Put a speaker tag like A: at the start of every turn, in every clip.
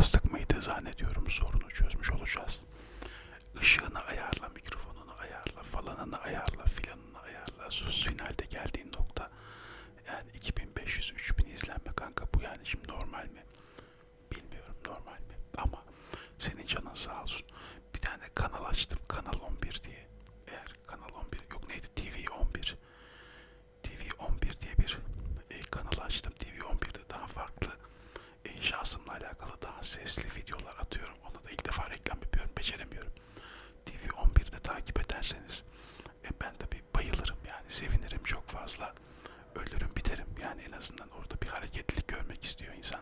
A: bastık mıydı zannediyorum sorunu çözmüş olacağız. Işığını ayarla, mikrofonunu ayarla, falanını ayarla, filanını ayarla. Finalde geldiğin nokta. Yani 2500-3000 izlenme kanka bu yani şimdi normal mi? Bilmiyorum normal mi? Ama senin canın sağ olsun. Bir tane kanal açtım. Kanal 11 diye. Eğer kanal 11 yok neydi? TV 11. TV 11 diye bir e, kanal açtım. TV 11'de daha farklı e, şahsımla alakalı daha sesli videolar atıyorum. Ona da ilk defa reklam yapıyorum. Beceremiyorum. TV 11'de takip ederseniz e, ben tabi bayılırım yani sevinirim çok fazla. Ölürüm biterim yani en azından orada bir hareketlilik görmek istiyor insan.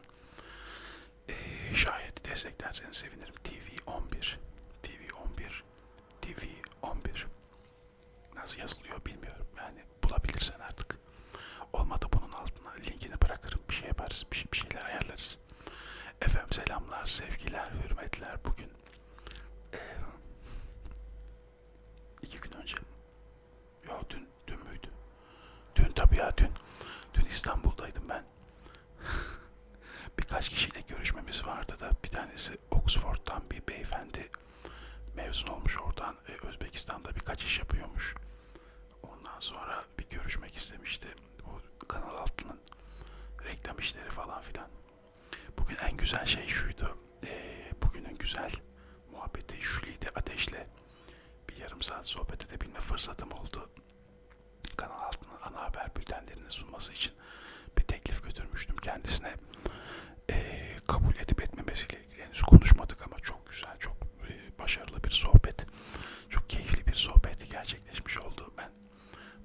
A: E, şayet desteklerseniz sevinirim. TV 11 TV 11 TV 11 Nasıl yazılıyor bilmiyorum. Yani bulabilirsen artık. Olmadı bunun altına linkini bırakırım. Bir şey yaparız. Bir, bir şeyler ayarlarız. Efendim selamlar, sevgiler, hürmetler. Bugün eee, iki gün önce ya dün, dün müydü? Dün tabii ya dün. Dün İstanbul'daydım ben. Birkaç kişiyle görüşmemiz vardı da bir tanesi Oxford'dan bir beyefendi mezun olmuş oradan e, Özbekistan'da birkaç iş yapıyormuş. Ondan sonra bir görüşmek istemişti. Bu kanal altının reklam işleri falan filan. Bugün en güzel şey şuydu. Ee, bugünün güzel muhabbeti Jülide Ateş'le bir yarım saat sohbet edebilme fırsatım oldu. Kanal altının ana haber bültenlerini sunması için bir teklif götürmüştüm kendisine. Ee, kabul edip etmemesiyle ilgili henüz konuşmadık ama çok güzel, çok e, başarılı bir sohbet. Çok keyifli bir sohbet gerçekleşmiş oldu. Ben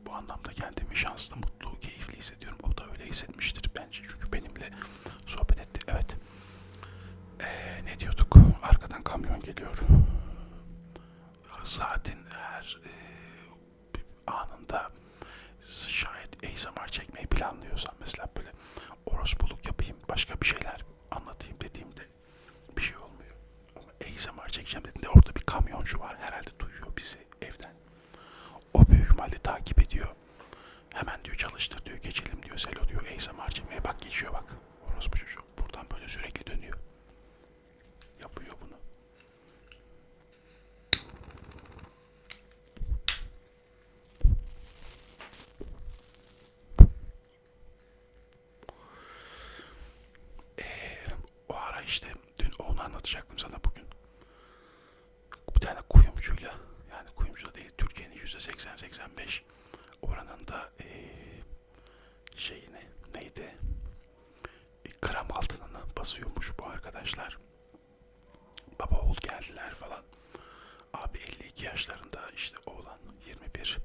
A: bu anlamda kendimi şanslı, mutlu, keyifli hissediyorum. O da öyle hissetmiştir bence. Çünkü benimle sohbet etti. Evet. Ee, ne diyorduk? Arkadan kamyon geliyor. Saatin her e, anında şayet ASMR çekmeyi planlıyorsam mesela böyle orospuluk yapayım, başka bir şeyler anlatayım dediğimde bir şey olmuyor. Ama ASMR çekeceğim dediğimde orada bir kamyoncu var. Herhalde duyuyor bizi evden. O büyük ihtimalle takip ediyor. Hemen diyor çalıştır diyor geçelim diyor. Selo diyor ASMR çekmeye bak geçiyor bak. Orospu çocuğu buradan böyle sürekli dönüyor. Yapıyor bunu. Ee, o ara işte dün onu anlatacaktım sana bugün. Bir tane kuyumcuyla yani kuyumcu değil Türkiye'nin yüzde 80-85 oranında ee, şeyini neydi E, gram altınını basıyormuş bu arkadaşlar. Baba oğul geldiler falan. Abi 52 yaşlarında işte oğlan 21.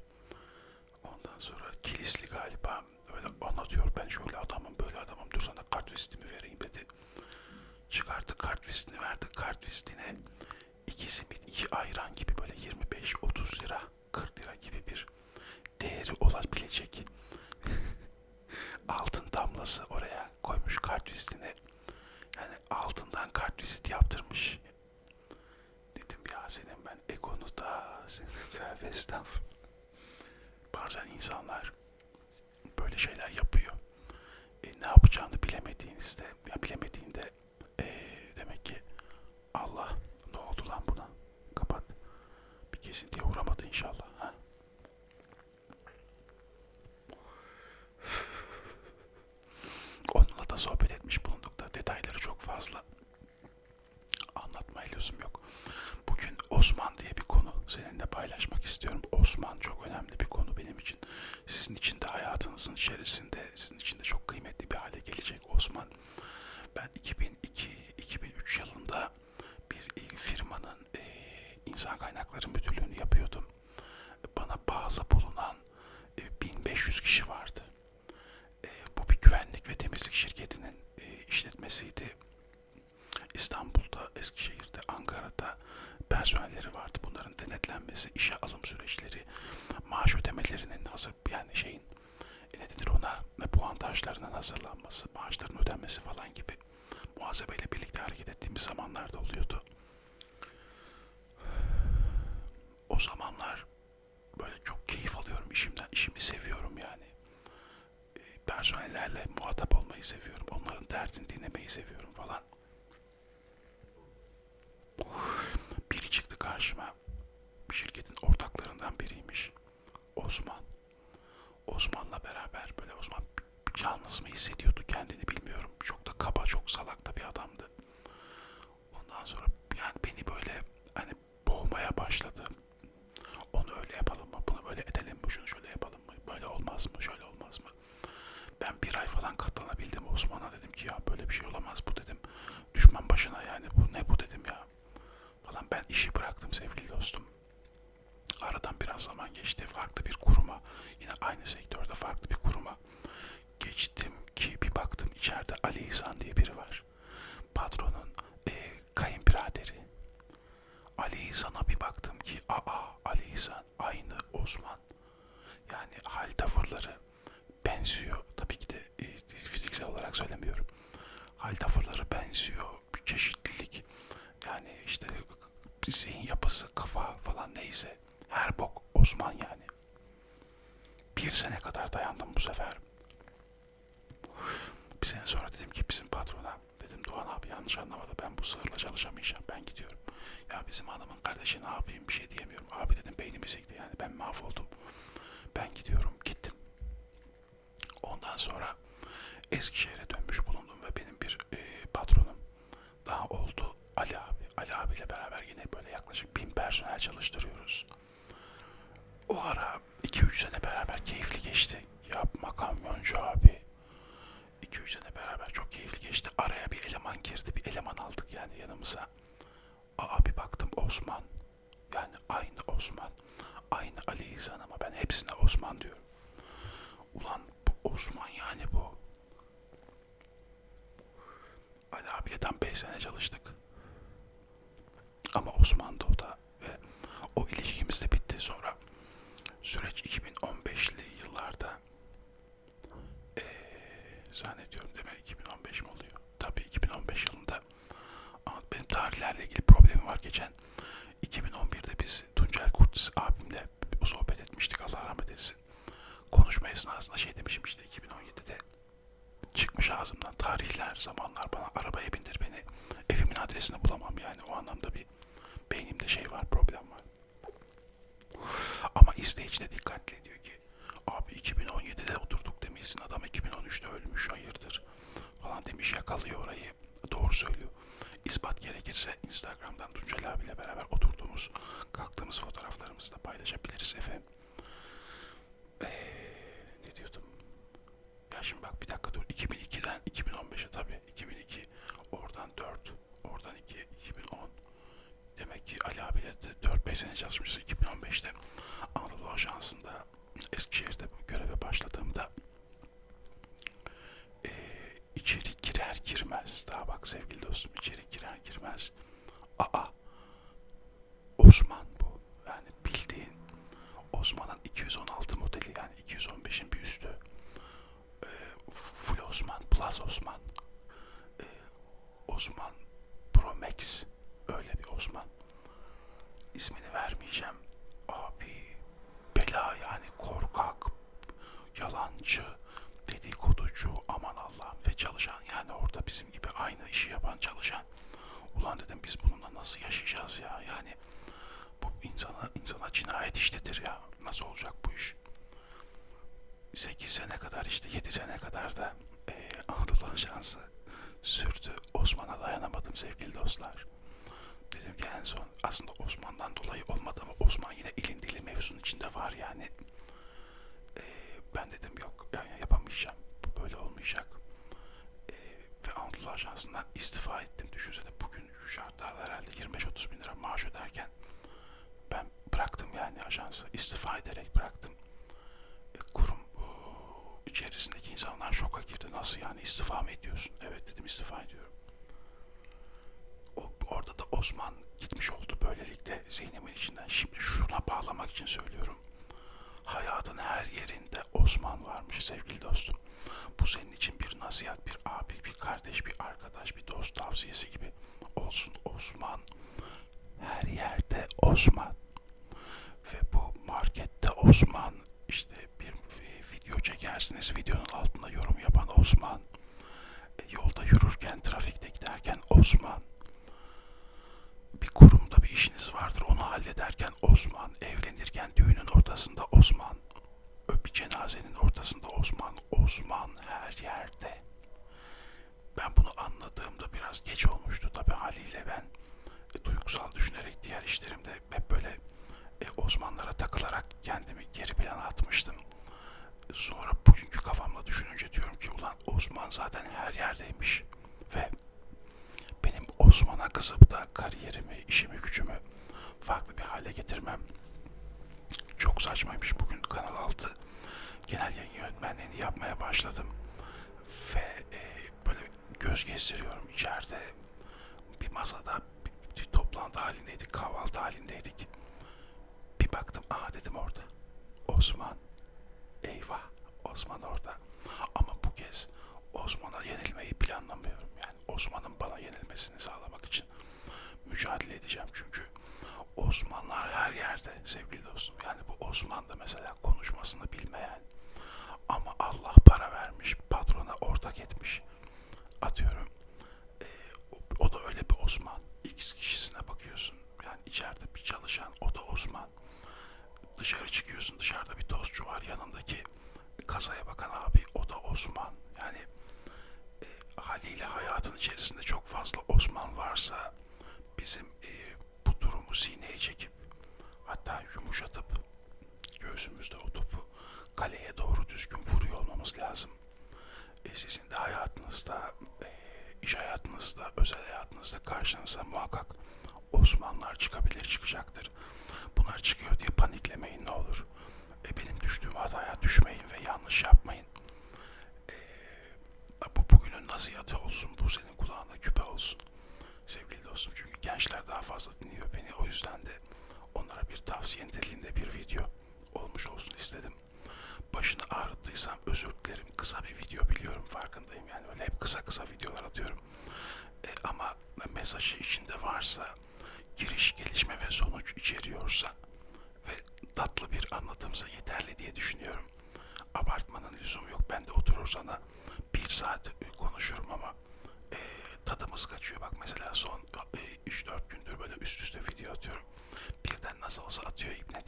A: Ondan sonra kilisli galiba öyle anlatıyor. Ben şöyle adamım böyle adamım dur sana kart vereyim dedi. Çıkarttı kart vizitini verdi. Kart vizitine iki simit, iki ayran gibi böyle 25-30 lira, 40 lira gibi bir değeri olabilecek altın damlası oraya koymuş kart vizitine. Yani altından kart vizit yaptırmış. Dedim ya senin ben egonu da senin tövbe estağfurullah. Bazen insanlar böyle şeyler yapıyor. E, ne yapacağını bilemediğinizde, ya bilemediğinde e, demek ki Allah ne oldu lan buna? Kapat. Bir kesintiye uğramadı inşallah. hazırlanması, maaşların ödenmesi falan gibi muhasebeyle birlikte hareket ettiğimiz zamanlarda oluyordu. O zamanlar böyle çok keyif alıyorum işimden. İşimi seviyorum yani. Ee, personellerle muhatap olmayı seviyorum. Onların derdini dinlemeyi seviyorum falan. Biri çıktı karşıma. Şirketin ortaklarından biriymiş. Osman. Osman'la beraber mı hissediyordu kendini bilmiyorum. Çok da kaba, çok salak da bir adamdı. Ondan sonra yani beni böyle hani boğmaya başladı. Onu öyle yapalım mı? Bunu böyle edelim mi? Şunu şöyle yapalım mı? Böyle olmaz mı? Şöyle olmaz mı? Ben bir ay falan katlanabildim Osman'a dedim ki ya böyle bir şey olamaz bu dedim. Düşman başına yani bu ne bu dedim ya. Falan ben işi bıraktım sevgili dostum. Aradan biraz zaman geçti. Farklı bir kuruma, yine aynı sektörde farklı bir kuruma geçtim ki bir baktım içeride Ali İhsan diye biri var. Patronun e, kayınbiraderi. Ali İhsan'a bir baktım ki aa Ali İhsan aynı Osman. Yani hal tavırları benziyor. Tabii ki de e, fiziksel olarak söylemiyorum. Hal tavırları benziyor. Bir çeşitlilik. Yani işte zihin yapısı, kafa falan neyse. Her bok Osman yani. Bir sene kadar dayandım bu sefer. Bir sene sonra dedim ki bizim patrona dedim Doğan abi yanlış anlamadı ben bu sığırla çalışamayacağım ben gidiyorum. Ya bizim hanımın kardeşi ne yapayım bir şey diyemiyorum. Abi dedim beynimi sikti yani ben mahvoldum. Ben gidiyorum gittim. Ondan sonra Eskişehir'e dönmüş bulundum ve benim bir e, patronum daha oldu Ali abi. Ali abiyle beraber yine böyle yaklaşık bin personel çalıştırıyoruz. O ara 2-3 sene beraber keyifli geçti. Yapma kamyoncu abi. 2-3 sene beraber çok keyifli geçti. Araya bir eleman girdi. Bir eleman aldık yani yanımıza. Aa bir baktım Osman. Yani aynı Osman. Aynı Ali İhsan ama ben hepsine Osman diyorum. Ulan bu Osman yani bu. Ali abiyle tam 5 sene çalıştık. Ama Osman da o da ve o ilişkimiz de bitti sonra. Süreç 2015'li yıllarda ee, zannediyorum değil mi? 2015 mi oluyor? Tabii 2015 yılında ama tarihlerle ilgili problemim var geçen. 2011'de biz Tuncel Kurtiz abimle sohbet etmiştik Allah rahmet etsin. Konuşma esnasında şey demişim işte 2017'de çıkmış ağzımdan tarihler, zamanlar bana arabaya bindir beni. Evimin adresini bulamam yani o anlamda bir beynimde şey var, problem var. Ama izleyici de dikkatli diyor ki abi 2017'de oturduk demişsin adam 2013'te ölmüş hayırdır falan demiş yakalıyor orayı. Doğru söylüyor. İspat gerekirse Instagram'dan Tuncel abiyle beraber oturduğumuz, kalktığımız fotoğraflarımızı da paylaşabiliriz efendim. Ee, ne diyordum? Ya şimdi bak bir dakika dur. 2002'den 2015'e tabii. 2002. Oradan 4. Oradan 2. 2010. Demek ki Ali abiyle de 4-5 sene çalışmışız. 2015'te Anadolu Ajansı'nda Eskişehir'de bu göreve başladığımda e, içeri girer girmez daha bak sevgili dostum içeri girer girmez aa Osman bu yani bildiğin Osman'ın 216 modeli yani 215'in bir üstü e, Full Osman Plus Osman e, Osman Pro Max öyle bir Osman ismini vermeyeceğim abi bela yani korkak yalancı dedikoducu aman Allah'ım ve çalışan yani orada bizim gibi aynı işi yapan çalışan ulan dedim biz bununla nasıl yaşayacağız ya yani bu insana insana cinayet işletir ya nasıl olacak bu iş 8 sene kadar işte 7 sene kadar da e, Anadolu Ajansı sürdü Osman'a dayanamadım sevgili dostlar dedim ki en son aslında Osman'dan dolayı olmadı ama Osman yine elin dili mevzunun içinde var yani ee, ben dedim yok yani yapamayacağım. Böyle olmayacak. Ee, ve Anadolu Ajansı'ndan istifa ettim. Düşünsene bugün şu şartlarda herhalde 25-30 bin lira maaş öderken ben bıraktım yani ajansı. istifa ederek bıraktım. E, kurum bu, içerisindeki insanlar şoka girdi. Nasıl yani istifa mı ediyorsun? Evet dedim istifa ediyorum. O, orada da Osman gitmiş oldu böylelikle zihnimin içinden. Şimdi şuna bağlamak için söylüyorum hayatın her yerinde Osman varmış sevgili dostum. Bu senin için bir nasihat, bir abi, bir kardeş, bir arkadaş, bir dost tavsiyesi gibi olsun Osman. Her yerde Osman. Ve bu markette Osman. işte bir video çekersiniz. Videonun altında yorum yapan Osman. E, yolda yürürken, trafikte giderken Osman. Bir kurumda bir işiniz vardır. Onu hallederken Osman. Evlenirken düğünün ortasında Osman. Bir cenazenin ortasında Osman. Osman her yerde. Ben bunu anladığımda biraz geç olmuş haliyle ben e, duygusal düşünerek diğer işlerimde hep böyle e, Osmanlara takılarak kendimi geri plana atmıştım. Sonra bugünkü kafamla düşününce diyorum ki ulan Osman zaten her yerdeymiş ve benim Osman'a kızıp da kariyerimi, işimi, gücümü farklı bir hale getirmem çok saçmaymış. Bugün Kanal 6 genel yayın yönetmenliğini yapmaya başladım ve e, böyle göz gezdiriyorum içeride Masada bir, toplantı halindeydik, kahvaltı halindeydik. Bir baktım, aha dedim orada. Osman. Eyvah, Osman orada. Ama bu kez Osman'a yenilmeyi planlamıyorum. Yani Osman'ın bana yenilmesini sağlamak için mücadele edeceğim. Çünkü Osmanlar her yerde sevgili dostum. Yani bu Osman da mesela konuşmasını bilmeyen ama Allah para vermiş, patrona ortak etmiş. Atıyorum bir Osman. X kişisine bakıyorsun. Yani içeride bir çalışan o da Osman. Dışarı çıkıyorsun dışarıda bir tostçu var yanındaki kasaya bakan abi o da Osman. Yani e, haliyle hayatın içerisinde çok fazla Osman varsa bizim e, bu durumu sineye çekip hatta yumuşatıp göğsümüzde o topu kaleye doğru düzgün vuruyor olmamız lazım. E, sizin de hayatınızda, e, iş hayatınızda, özel hayatınızda karşınıza muhakkak Osmanlılar çıkabilir, çıkacaktır. Bunlar çıkıyor diye paniklemeyin ne olur. E, benim düştüğüm hataya düşmeyin ve yanlış yapmayın. E, bu bugünün nasihatı olsun, bu senin kulağına küpe olsun. Sevgili dostum çünkü gençler daha fazla dinliyor beni. O yüzden de onlara bir tavsiye niteliğinde bir video olmuş olsun istedim. Başını ağrıttıysam özür dilerim. Kısa bir video biliyorum farkındayım. Yani öyle hep kısa kısa videolar atıyorum. Mesajı içinde varsa, giriş, gelişme ve sonuç içeriyorsa ve tatlı bir anlatımsa yeterli diye düşünüyorum. Abartmanın lüzumu yok. Ben de oturur sana bir saat konuşurum ama e, tadımız kaçıyor. Bak mesela son e, 3-4 gündür böyle üst üste video atıyorum. Birden nasıl olsa atıyor İbne